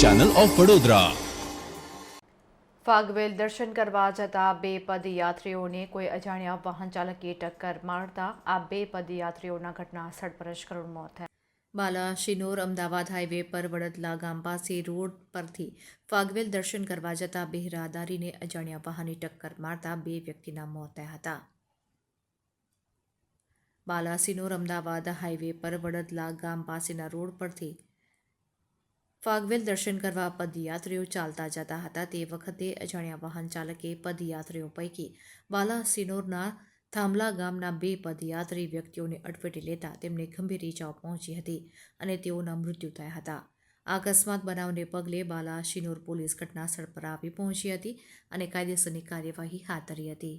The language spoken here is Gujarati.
ચેનલ ઓફ વડોદરા ફાગવેલ દર્શન કરવા જતા બે પદયાત્રીઓને કોઈ અજાણ્યા વાહન ચાલકે ટક્કર મારતા આ બે પદયાત્રીઓના ઘટના સ્થળ પર જ કરુણ મોત થયા. બાલા શિનોર અમદાવાદ હાઈવે પર વડદલા ગામ પાસે રોડ પરથી ફાગવેલ દર્શન કરવા જતા બે રાહદારીને અજાણ્યા વાહને ટક્કર મારતા બે વ્યક્તિના મોત થયા હતા. બાલાસિનોર અમદાવાદ હાઈવે પર વડદલા ગામ પાસેના રોડ પરથી ફાગવેલ દર્શન કરવા પદયાત્રીઓ ચાલતા જતા હતા. તે વખતે અજાણ્યા વાહન ચાલકે પદયાત્રીઓ પૈકી બાલાસિનોરના થાંભલા ગામના બે પદયાત્રી વ્યક્તિઓને અડફેટે લેતા તેમને ગંભીર ઇજાઓ પહોંચી હતી અને તેઓના મૃત્યુ થયા હતા. અકસ્માત બનાવને પગલે બાલાશિનોર પોલીસ ઘટના સ્થળ પર આવી પહોંચી હતી અને કાયદેસરની કાર્યવાહી હાથ ધરી હતી.